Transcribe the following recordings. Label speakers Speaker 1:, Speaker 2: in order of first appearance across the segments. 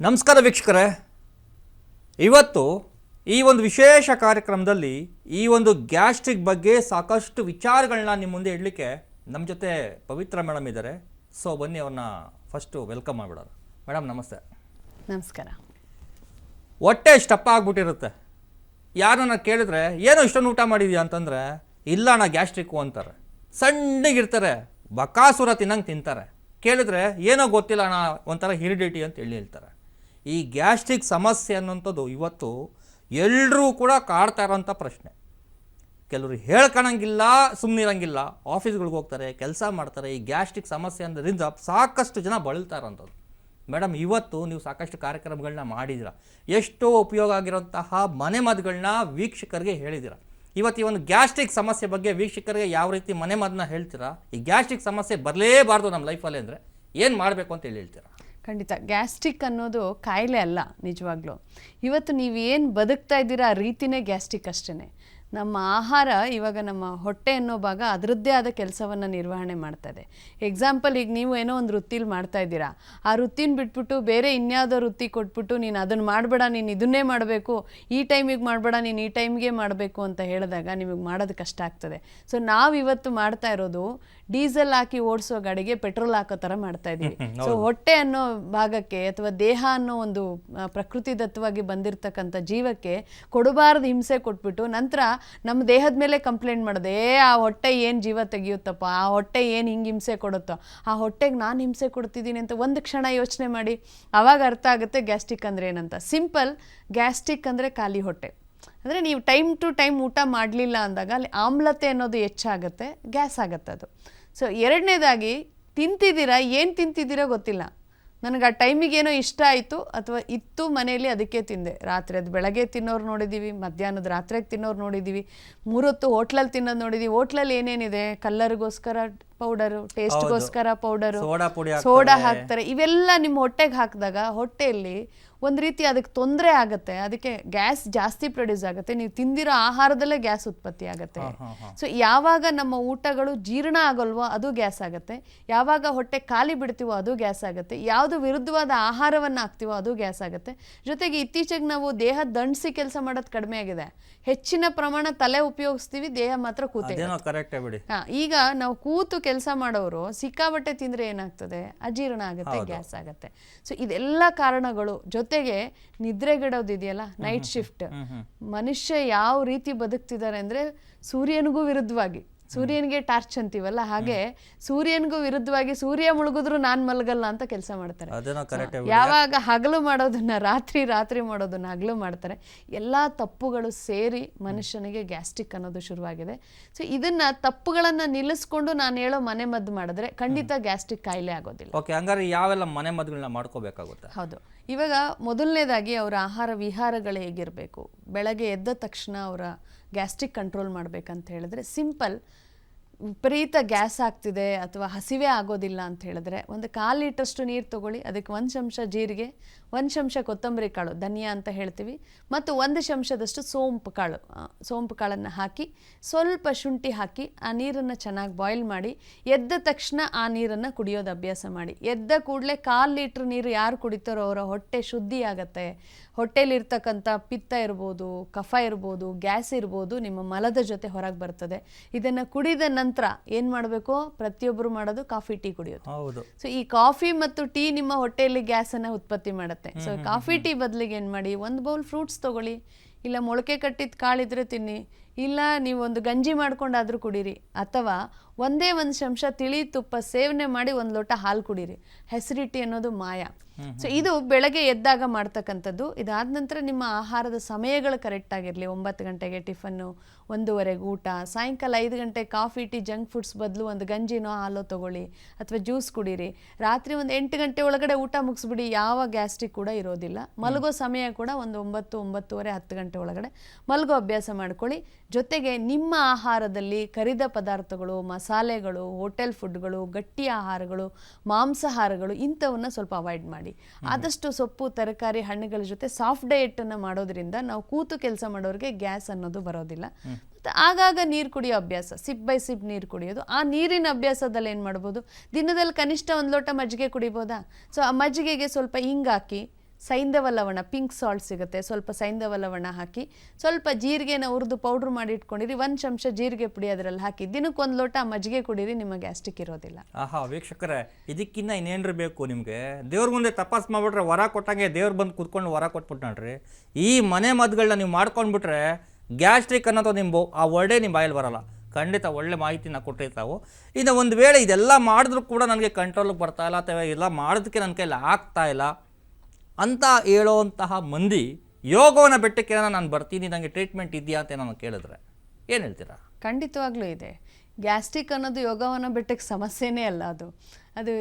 Speaker 1: ನಮಸ್ಕಾರ ವೀಕ್ಷಕರೇ. ಇವತ್ತು ಈ ಒಂದು ವಿಶೇಷ ಕಾರ್ಯಕ್ರಮದಲ್ಲಿ ಈ ಒಂದು ಗ್ಯಾಸ್ಟ್ರಿಕ್ ಬಗ್ಗೆ ಸಾಕಷ್ಟು ವಿಚಾರಗಳನ್ನ ನಿಮ್ಮ ಮುಂದೆ ಇಡಲಿಕ್ಕೆ ನಮ್ಮ ಜೊತೆ ಪವಿತ್ರ ಮೇಡಮ್ ಇದ್ದಾರೆ. ಸೊ ಬನ್ನಿ ಅವ್ರನ್ನ ಫಸ್ಟು ವೆಲ್ಕಮ್ ಮಾಡಿಬಿಡೋಣ. ಮೇಡಮ್ ನಮಸ್ತೆ.
Speaker 2: ನಮಸ್ಕಾರ.
Speaker 1: ಹೊಟ್ಟೆ ಸ್ಟಪ್ ಆಗ್ಬಿಟ್ಟಿರುತ್ತೆ. ಯಾರನ್ನ ಕೇಳಿದ್ರೆ ಏನೋ ಇಷ್ಟೊಂದು ಊಟ ಮಾಡಿದ್ಯಾ? ಅಂತಂದರೆ ಇಲ್ಲ ಅಣ್ಣ ಗ್ಯಾಸ್ಟ್ರಿಕ್ಕು ಅಂತಾರೆ. ಸಣ್ಣಗಿರ್ತಾರೆ ಬಕಾಸುರ ತಿನ್ನಂಗೆ ತಿಂತಾರೆ. ಕೇಳಿದ್ರೆ ಏನೋ ಗೊತ್ತಿಲ್ಲ ಅಣ್ಣ ಒಂಥರ ಹಿರಿಡಿಟಿ ಅಂತ ಹೇಳಿ ಹೇಳ್ತಾರೆ. ಈ ಗ್ಯಾಸ್ಟ್ರಿಕ್ ಸಮಸ್ಯೆ ಅನ್ನೋಂಥದ್ದು ಇವತ್ತು ಎಲ್ಲರೂ ಕೂಡ ಕಾಡ್ತಾ ಇರೋಂಥ ಪ್ರಶ್ನೆ. ಕೆಲವರು ಹೇಳ್ಕೊಳಂಗಿಲ್ಲ ಸುಮ್ಮನಿರಂಗಿಲ್ಲ ಆಫೀಸ್ಗಳಿಗೆ ಹೋಗ್ತಾರೆ, ಕೆಲಸ ಮಾಡ್ತಾರೆ, ಈ ಗ್ಯಾಸ್ಟ್ರಿಕ್ ಸಮಸ್ಯೆ ಅನ್ನೋದ್ರಿಂದ ಸಾಕಷ್ಟು ಜನ ಬಳಲ್ತಾ ಇರೋಂಥದ್ದು. ಮೇಡಮ್, ಇವತ್ತು ನೀವು ಸಾಕಷ್ಟು ಕಾರ್ಯಕ್ರಮಗಳನ್ನ ಮಾಡಿದ್ದೀರ. ಎಷ್ಟೋ ಉಪಯೋಗ ಆಗಿರೋಂತಹ ಮನೆ ಮದ್ದುಗಳನ್ನ ವೀಕ್ಷಕರಿಗೆ ಹೇಳಿದಿರ ಇವತ್ತು ಈ ಒಂದು ಗ್ಯಾಸ್ಟ್ರಿಕ್ ಸಮಸ್ಯೆ ಬಗ್ಗೆ ವೀಕ್ಷಕರಿಗೆ ಯಾವ ರೀತಿ ಮನೆ ಮದ್ದನ್ನ ಹೇಳ್ತೀರಾ? ಈ ಗ್ಯಾಸ್ಟ್ರಿಕ್ ಸಮಸ್ಯೆ ಬರಲೇಬಾರ್ದು ನಮ್ಮ ಲೈಫಲ್ಲಿ ಅಂದರೆ ಏನು ಮಾಡಬೇಕು ಅಂತ ಹೇಳಿ ಹೇಳ್ತೀರಾ?
Speaker 2: ಖಂಡಿತ. ಗ್ಯಾಸ್ಟ್ರಿಕ್ ಅನ್ನೋದು ಕಾಯಿಲೆ ಅಲ್ಲ, ನಿಜವಾಗ್ಲೂ. ಇವತ್ತು ನೀವು ಏನು ಬದುಕ್ತಾ ಇದ್ದೀರಾ ಆ ರೀತಿನೇ ಗ್ಯಾಸ್ಟ್ರಿಕ್ ಅಷ್ಟೇ ನಮ್ಮ ಆಹಾರ ಇವಾಗ ನಮ್ಮ ಹೊಟ್ಟೆ ಅನ್ನೋ ಭಾಗ ಅದರದ್ದೇ ಆದ ಕೆಲಸವನ್ನು ನಿರ್ವಹಣೆ ಮಾಡ್ತದೆ. ಎಕ್ಸಾಂಪಲ್ ಈಗ ನೀವು ಏನೋ ಒಂದು ವೃತ್ತಿಲಿ ಮಾಡ್ತಾ ಇದ್ದೀರಾ. ಆ ವೃತ್ತಿನ ಬಿಟ್ಬಿಟ್ಟು ಬೇರೆ ಇನ್ಯಾವುದೋ ವೃತ್ತಿ ಕೊಟ್ಬಿಟ್ಟು ನೀನು ಅದನ್ನು ಮಾಡಬೇಡ ನೀನು ಇದನ್ನೇ ಮಾಡಬೇಕು ಈ ಟೈಮಿಗೆ ಮಾಡಬೇಡ ನೀನು ಈ ಟೈಮ್ಗೆ ಮಾಡಬೇಕು ಅಂತ ಹೇಳಿದಾಗ ನಿಮಗೆ ಮಾಡೋದು ಕಷ್ಟ ಆಗ್ತದೆ. ಸೊ ನಾವು ಇವತ್ತು ಮಾಡ್ತಾ ಇರೋದು ಡೀಸೆಲ್ ಹಾಕಿ ಓಡಿಸೋ ಗಾಡಿಗೆ ಪೆಟ್ರೋಲ್ ಹಾಕೋ ಥರ ಮಾಡ್ತಾ ಇದ್ದೀವಿ. ಸೊ ಹೊಟ್ಟೆ ಅನ್ನೋ ಭಾಗಕ್ಕೆ ಅಥವಾ ದೇಹ ಅನ್ನೋ ಒಂದು ಪ್ರಕೃತಿ ದತ್ತವಾಗಿ ಬಂದಿರತಕ್ಕಂಥ ಜೀವಕ್ಕೆ ಕೊಡಬಾರ್ದು ಹಿಂಸೆ ಕೊಟ್ಬಿಟ್ಟು ನಂತರ ನಮ್ಮ ದೇಹದ ಮೇಲೆ ಕಂಪ್ಲೇಂಟ್ ಮಾಡಿದೆ, ಏ, ಆ ಹೊಟ್ಟೆ ಏನು ಜೀವ ತೆಗಿಯುತ್ತಪ್ಪ? ಆ ಹೊಟ್ಟೆ ಏನು ಹಿಂಗೆ ಹಿಂಸೆ ಕೊಡುತ್ತೋ? ಆ ಹೊಟ್ಟೆಗೆ ನಾನು ಹಿಂಸೆ ಕೊಡ್ತಿದ್ದೀನಿ ಅಂತ ಒಂದು ಕ್ಷಣ ಯೋಚನೆ ಮಾಡಿ ಆವಾಗ ಅರ್ಥ ಆಗುತ್ತೆ ಗ್ಯಾಸ್ಟ್ರಿಕ್ ಅಂದರೆ ಏನಂತ. ಸಿಂಪಲ್ ಗ್ಯಾಸ್ಟ್ರಿಕ್ ಅಂದರೆ ಖಾಲಿ ಹೊಟ್ಟೆ. ಅಂದರೆ ನೀವು ಟೈಮ್ ಟು ಟೈಮ್ ಊಟ ಮಾಡಲಿಲ್ಲ ಅಂದಾಗ ಅಲ್ಲಿ ಆಮ್ಲತೆ ಅನ್ನೋದು ಹೆಚ್ಚಾಗುತ್ತೆ, ಗ್ಯಾಸ್ ಆಗುತ್ತೆ ಅದು. ಸೊ ಎರಡನೇದಾಗಿ, ತಿಂತಿದ್ದೀರಾ, ಏನು ತಿಂತಿದ್ದೀರಾ ಗೊತ್ತಿಲ್ಲ. ನನಗೆ ಆ ಟೈಮಿಗೆ ಏನೋ ಇಷ್ಟ ಆಯಿತು ಅಥವಾ ಇತ್ತು ಮನೆಯಲ್ಲಿ ಅದಕ್ಕೆ ತಿಂದೆ. ರಾತ್ರಿ ಅದು ಬೆಳಗ್ಗೆ ತಿನ್ನೋರು ನೋಡಿದ್ದೀವಿ ಮಧ್ಯಾಹ್ನದ ರಾತ್ರಿಗೆ ತಿನ್ನೋರು ನೋಡಿದ್ದೀವಿ ಮೂರೊತ್ತು ಹೋಟ್ಲಲ್ಲಿ ತಿನ್ನೋದು ನೋಡಿದ್ದೀವಿ ಹೋಟ್ಲಲ್ಲಿ ಏನೇನಿದೆ? ಕಲ್ಲರ್ಗೋಸ್ಕರ ಪೌಡರು ಟೇಸ್ಟ್ಗೋಸ್ಕರ ಪೌಡರ್
Speaker 1: ಸೋಡಾ ಪುಡಿ
Speaker 2: ಸೋಡಾ ಹಾಕ್ತಾರೆ. ಇವೆಲ್ಲ ನಿಮ್ಮ ಹೊಟ್ಟೆಗೆ ಹಾಕಿದಾಗ ಹೊಟ್ಟೆಯಲ್ಲಿ ಒಂದು ರೀತಿ ಅದಕ್ಕೆ ತೊಂದರೆ ಆಗುತ್ತೆ. ಅದಕ್ಕೆ ಗ್ಯಾಸ್ ಜಾಸ್ತಿ ಪ್ರೊಡ್ಯೂಸ್ ಆಗುತ್ತೆ. ನೀವು ತಿಂದಿರೋ ಆಹಾರದಲ್ಲೇ ಗ್ಯಾಸ್ ಉತ್ಪತ್ತಿ ಆಗುತ್ತೆ. ಸೊ ಯಾವಾಗ ನಮ್ಮ ಊಟಗಳು ಜೀರ್ಣ ಆಗಲ್ವೋ ಅದು ಗ್ಯಾಸ್ ಆಗುತ್ತೆ. ಯಾವಾಗ ಹೊಟ್ಟೆ ಖಾಲಿ ಬಿಡ್ತೀವೋ ಅದು ಗ್ಯಾಸ್ ಆಗುತ್ತೆ. ಯಾವುದು ವಿರುದ್ಧವಾದ ಆಹಾರವನ್ನು ಹಾಕ್ತೀವೋ ಅದು ಗ್ಯಾಸ್ ಆಗುತ್ತೆ. ಜೊತೆಗೆ ಇತ್ತೀಚೆಗೆ ನಾವು ದೇಹ ದಂಡಿಸಿ ಕೆಲಸ ಮಾಡೋದು ಕಡಿಮೆ ಆಗಿದೆ. ಹೆಚ್ಚಿನ ಪ್ರಮಾಣ ತಲೆ ಉಪಯೋಗಿಸ್ತೀವಿ ದೇಹ ಮಾತ್ರ ಕೂತೆ ಈಗ ನಾವು ಕೂತು ಕೆಲಸ ಮಾಡೋರು ಸಿಕ್ಕಾಬಟ್ಟೆ ತಿಂದ್ರೆ ಏನಾಗ್ತದೆ? ಅಜೀರ್ಣ ಆಗುತ್ತೆ ಗ್ಯಾಸ್ ಆಗುತ್ತೆ. ಸೊ ಇದೆಲ್ಲ ಕಾರಣಗಳು ಜೊತೆಗೆ ನಿದ್ರೆಗೆಡೋದಿದೆಯಲ್ಲ ನೈಟ್ ಶಿಫ್ಟ್ ಮನುಷ್ಯ ಯಾವ ರೀತಿ ಬದುಕ್ತಿದ್ದಾರೆ ಅಂದ್ರೆ ಸೂರ್ಯನಿಗೂ ವಿರುದ್ಧವಾಗಿ. ಸೂರ್ಯನಿಗೆ ಟಾರ್ಚ್ ಅಂತೀವಲ್ಲ ಹಾಗೆ ಸೂರ್ಯನಿಗೂ ವಿರುದ್ಧವಾಗಿ ಸೂರ್ಯ ಮುಳುಗಿದ್ರು ನಾನ್ ಮಲಗಲ್ಲ ಅಂತ ಕೆಲಸ ಮಾಡ್ತಾರೆ. ಯಾವಾಗ ಹಗಲು ಮಾಡೋದನ್ನ ರಾತ್ರಿ ರಾತ್ರಿ ಮಾಡೋದನ್ನ ಹಗಲು ಮಾಡ್ತಾರೆ. ಎಲ್ಲಾ ತಪ್ಪುಗಳು ಸೇರಿ ಮನುಷ್ಯನಿಗೆ ಗ್ಯಾಸ್ಟ್ರಿಕ್ ಅನ್ನೋದು ಶುರುವಾಗಿದೆ. ಸೊ ಇದನ್ನ ತಪ್ಪುಗಳನ್ನ ನಿಲ್ಲಿಸ್ಕೊಂಡು ನಾನು ಹೇಳೋ ಮನೆ ಮದ್ದು ಮಾಡಿದ್ರೆ ಖಂಡಿತ ಗ್ಯಾಸ್ಟ್ರಿಕ್ ಕಾಯಿಲೆ ಆಗೋದಿಲ್ಲ.
Speaker 1: ಓಕೆ ಹಂಗಾರೆ ಯಾವೆಲ್ಲ ಮನೆ ಮದ್ದುಗಳನ್ನ ಮಾಡ್ಕೋಬೇಕಾಗುತ್ತೆ?
Speaker 2: ಹೌದು. ಇವಾಗ ಮೊದಲನೇದಾಗಿ ಅವರ ಆಹಾರ ವಿಹಾರಗಳು ಹೇಗಿರಬೇಕು? ಬೆಳಗ್ಗೆ ಎದ್ದ ತಕ್ಷಣ ಅವರ ಗ್ಯಾಸ್ಟ್ರಿಕ್ ಕಂಟ್ರೋಲ್ ಮಾಡಬೇಕಂತ ಹೇಳಿದ್ರೆ ಸಿಂಪಲ್ ವಿಪರೀತ ಗ್ಯಾಸ್ ಆಗ್ತಿದೆ ಅಥವಾ ಹಸಿವೆ ಆಗೋದಿಲ್ಲ ಅಂತ ಹೇಳಿದ್ರೆ ಒಂದು ಕಾಲು ಲೀಟ್ರಷ್ಟು ನೀರು ತಗೊಳ್ಳಿ, ಅದಕ್ಕೆ ಒಂದು ಚಮಚ ಜೀರಿಗೆ, ಒಂದು ಚಮಚ ಕೊತ್ತಂಬರಿ ಕಾಳು, ಧನಿಯಾ ಅಂತ ಹೇಳ್ತೀವಿ. ಮತ್ತು ಒಂದು ಚಮಚದಷ್ಟು ಸೋಂಪು ಕಾಳು ಸೋಂಪು ಕಾಳನ್ನು ಹಾಕಿ, ಸ್ವಲ್ಪ ಶುಂಠಿ ಹಾಕಿ ಆ ನೀರನ್ನು ಚೆನ್ನಾಗಿ ಬಾಯ್ಲ್ ಮಾಡಿ, ಎದ್ದ ತಕ್ಷಣ ಆ ನೀರನ್ನು ಕುಡಿಯೋದು ಅಭ್ಯಾಸ ಮಾಡಿ. ಎದ್ದ ಕೂಡಲೇ ಕಾಲು ಲೀಟ್ರ್ ನೀರು ಯಾರು ಕುಡಿತಾರೋ ಅವರ ಹೊಟ್ಟೆ ಶುದ್ಧಿ ಆಗತ್ತೆ. ಹೊಟ್ಟೆಲಿರ್ತಕ್ಕಂಥ ಪಿತ್ತ ಇರ್ಬೋದು, ಕಫ ಇರ್ಬೋದು, ಗ್ಯಾಸ್ ಇರ್ಬೋದು ನಿಮ್ಮ ಮಲದ ಜೊತೆ ಹೊರಗೆ ಬರ್ತದೆ. ಇದನ್ನು ಕುಡಿದ ನಂತರ ಏನು ಮಾಡಬೇಕು? ಪ್ರತಿಯೊಬ್ಬರು ಮಾಡೋದು ಕಾಫಿ ಟೀ ಕುಡಿಯೋದು.
Speaker 1: ಹೌದು.
Speaker 2: ಸೊ ಈ ಕಾಫಿ ಮತ್ತು ಟೀ ನಿಮ್ಮ ಹೊಟ್ಟೆಯಲ್ಲಿ ಗ್ಯಾಸನ್ನು ಉತ್ಪತ್ತಿ ಮಾಡುತ್ತೆ. ಸೊ ಕಾಫಿ ಟೀ ಬದಲಿಗೆ ಏನು ಮಾಡಿ? ಒಂದು ಬೌಲ್ ಫ್ರೂಟ್ಸ್ ತಗೊಳ್ಳಿ. ಇಲ್ಲ ಮೊಳಕೆ ಕಟ್ಟಿದ ಕಾಳಿದ್ರೆ ತಿನ್ನಿ. ಇಲ್ಲ ನೀವು ಒಂದು ಗಂಜಿ ಮಾಡ್ಕೊಂಡಾದರೂ ಕುಡೀರಿ ಅಥವಾ ಒಂದೇ ಒಂದು ಚಮಚ ತಿಳಿ ತುಪ್ಪ ಸೇವನೆ ಮಾಡಿ ಒಂದು ಲೋಟ ಹಾಲು ಕುಡೀರಿ. ಹೆಸರಿಟಿ ಅನ್ನೋದು ಮಾಯ. ಸೊ ಇದು ಬೆಳಗ್ಗೆ ಎದ್ದಾಗ ಮಾಡ್ತಕ್ಕಂಥದ್ದು. ಇದಾದ ನಂತರ ನಿಮ್ಮ ಆಹಾರದ ಸಮಯಗಳು ಕರೆಕ್ಟ್ ಆಗಿರಲಿ. ಒಂಬತ್ತು ಗಂಟೆಗೆ ಟಿಫನ್ನು ಒಂದೂವರೆಗೆ ಊಟ ಸಾಯಂಕಾಲ ಐದು ಗಂಟೆ ಕಾಫಿ ಟೀ ಜಂಕ್ ಫುಡ್ಸ್ ಬದಲು ಒಂದು ಗಂಜಿನೋ ಹಾಲೋ ತಗೊಳ್ಳಿ ಅಥವಾ ಜ್ಯೂಸ್ ಕುಡೀರಿ. ರಾತ್ರಿ ಒಂದು ಎಂಟು ಗಂಟೆ ಒಳಗಡೆ ಊಟ ಮುಗಿಸ್ಬಿಡಿ. ಯಾವ ಗ್ಯಾಸ್ಟ್ರಿಕ್ ಕೂಡ ಇರೋದಿಲ್ಲ. ಮಲಗೋ ಸಮಯ ಕೂಡ ಒಂದು ಒಂಬತ್ತು ಒಂಬತ್ತುವರೆ ಹತ್ತು ಗಂಟೆ ಒಳಗಡೆ ಮಲಗೋ ಅಭ್ಯಾಸ ಮಾಡ್ಕೊಳ್ಳಿ. ಜೊತೆಗೆ ನಿಮ್ಮ ಆಹಾರದಲ್ಲಿ ಕರಿದ ಪದಾರ್ಥಗಳು ಮಸಾಲೆಗಳು ಹೋಟೆಲ್ ಫುಡ್ಗಳು ಗಟ್ಟಿ ಆಹಾರಗಳು ಮಾಂಸಾಹಾರಗಳು ಇಂಥವನ್ನು ಸ್ವಲ್ಪ ಅವಾಯ್ಡ್ ಮಾಡಿ. ಆದಷ್ಟು ಸೊಪ್ಪು ತರಕಾರಿ ಹಣ್ಣುಗಳ ಜೊತೆ ಸಾಫ್ಟ್ ಡಯೆಟನ್ನು ಮಾಡೋದ್ರಿಂದ ನಾವು ಕೂತು ಕೆಲಸ ಮಾಡೋರಿಗೆ ಗ್ಯಾಸ್ ಅನ್ನೋದು ಬರೋದಿಲ್ಲ. ಮತ್ತು ಆಗಾಗ ನೀರು ಕುಡಿಯೋ ಅಭ್ಯಾಸ ಸಿಪ್ ಬೈ ಸಿಪ್ ನೀರು ಕುಡಿಯೋದು. ಆ ನೀರಿನ ಅಭ್ಯಾಸದಲ್ಲಿ ಏನು ಮಾಡ್ಬೋದು? ದಿನದಲ್ಲಿ ಕನಿಷ್ಠ ಒಂದು ಲೋಟ ಮಜ್ಜಿಗೆ ಕುಡಿಬೋದಾ? ಸೊ ಆ ಮಜ್ಜಿಗೆಗೆ ಸ್ವಲ್ಪ ಹಿಂಗಾಕಿ ಸೈಂಧವ ಲವಣ ಪಿಂಕ್ ಸಾಲ್ಟ್ ಸಿಗುತ್ತೆ. ಸ್ವಲ್ಪ ಸೈಂಧವ ಲವಣ ಹಾಕಿ, ಸ್ವಲ್ಪ ಜೀರಿಗೆನ ಹುರಿದು ಪೌಡ್ರ್ ಮಾಡಿ ಇಟ್ಕೊಂಡಿರಿ. ಒಂದು ಚಮಚ ಜೀರಿಗೆ ಪುಡಿ ಅದರಲ್ಲಿ ಹಾಕಿ, ದಿನಕ್ಕೆ ಒಂದು ಲೋಟ ಮಜ್ಜಿಗೆ ಕುಡೀರಿ, ನಿಮಗೆ ಗ್ಯಾಸ್ಟ್ರಿಕ್ ಇರೋದಿಲ್ಲ.
Speaker 1: ಆಹಾ, ವೀಕ್ಷಕರ ಇದಕ್ಕಿಂತ ಇನ್ನೇನ್ರಿ ಬೇಕು ನಿಮಗೆ? ದೇವ್ರ ಮುಂದೆ ತಪಾಸ್ ಮಾಡಿಬಿಟ್ರೆ ವರ ಕೊಟ್ಟಂಗೆ ದೇವ್ರು ಬಂದು ಕೂತ್ಕೊಂಡು ವರ ಕೊಟ್ಬಿಟ್ಟು ನೋಡ್ರಿ. ಈ ಮನೆ ಮದ್ದುಗಳನ್ನ ನೀವು ಮಾಡ್ಕೊಂಡ್ಬಿಟ್ರೆ ಗ್ಯಾಸ್ಟ್ರಿಕ್ ಅನ್ನೋದು ನಿಮ್ಮ ಆ ವರ್ಡೇ ನಿಮ್ಮ ಬಾಯಲ್ಲಿ ಬರಲ್ಲ. ಖಂಡಿತ ಒಳ್ಳೆ ಮಾಹಿತಿನ ಕೊಟ್ಟಿರ್ತಾವೆ ಇನ್ನು ಒಂದು ವೇಳೆ ಇದೆಲ್ಲ ಮಾಡಿದ್ರೂ ಕೂಡ ನನಗೆ ಕಂಟ್ರೋಲಿಗೆ ಬರ್ತಾ ಇಲ್ಲ, ಅಥವಾ ಇಲ್ಲ, ಮಾಡೋದಕ್ಕೆ ನನ್ನ ಕೈಲಿ ಆಗ್ತಾ ಇಲ್ಲ. ಅಂತ ಹೇಳೋವಂತಹ ಮಂದಿ ಯೋಗವನ್ನು ಬೆಟ್ಟಕ್ಕೆ ನಾನು ಬರ್ತೀನಿ ನನಗೆ ಟ್ರೀಟ್ಮೆಂಟ್ ಇದೆಯಾ ಅಂತ ನಾನು ಕೇಳಿದ್ರೆ, ಏನು ಹೇಳ್ತೀರಾ?
Speaker 2: ಖಂಡಿತವಾಗ್ಲೂ ಇದೆ. ಗ್ಯಾಸ್ಟ್ರಿಕ್ ಅನ್ನೋದು ಯೋಗವನ್ನು ಬಿಟ್ಟಕ್ಕೆ ಸಮಸ್ಯೆನೇ ಅಲ್ಲ ಅದು. ಅದು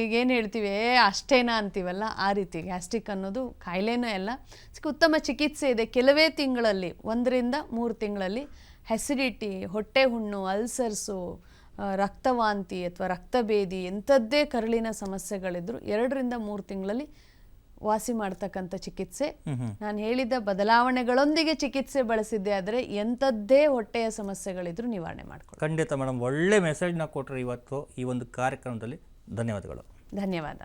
Speaker 2: ಈಗ ಏನು ಹೇಳ್ತೀವಿ ಅಷ್ಟೇನಾ ಅಂತೀವಲ್ಲ, ಆ ರೀತಿ. ಗ್ಯಾಸ್ಟ್ರಿಕ್ ಅನ್ನೋದು ಕಾಯಿಲೆನೇ ಅಲ್ಲ. ಉತ್ತಮ ಚಿಕಿತ್ಸೆ ಇದೆ. ಕೆಲವೇ ತಿಂಗಳಲ್ಲಿ, ಒಂದರಿಂದ ಮೂರು ತಿಂಗಳಲ್ಲಿ ಹೆಸಿಡಿಟಿ ಹೊಟ್ಟೆ ಹುಣ್ಣು ಅಲ್ಸರ್ಸು ರಕ್ತವಾಂತಿ ಅಥವಾ ರಕ್ತಭೇದಿ, ಎಂಥದ್ದೇ ಕರುಳಿನ ಸಮಸ್ಯೆಗಳಿದ್ರು ಎರಡರಿಂದ ಮೂರು ತಿಂಗಳಲ್ಲಿ ವಾಸಿ ಮಾಡ್ತಕ್ಕಂಥ ಚಿಕಿತ್ಸೆ. ನಾನು ಹೇಳಿದ ಬದಲಾವಣೆಗಳೊಂದಿಗೆ ಚಿಕಿತ್ಸೆ ಬಳಸಿದ್ದೆ ಆದರೆ ಎಂಥದ್ದೇ ಹೊಟ್ಟೆಯ ಸಮಸ್ಯೆಗಳಿದ್ರು ನಿವಾರಣೆ ಮಾಡ್ಕೊಳ್ಳಿ.
Speaker 1: ಖಂಡಿತ ಮೇಡಮ್ ಒಳ್ಳೆ ಮೆಸೇಜ್ನ ಕೊಟ್ಟರು ಇವತ್ತು ಈ ಒಂದು ಕಾರ್ಯಕ್ರಮದಲ್ಲಿ. ಧನ್ಯವಾದಗಳು.
Speaker 2: ಧನ್ಯವಾದ.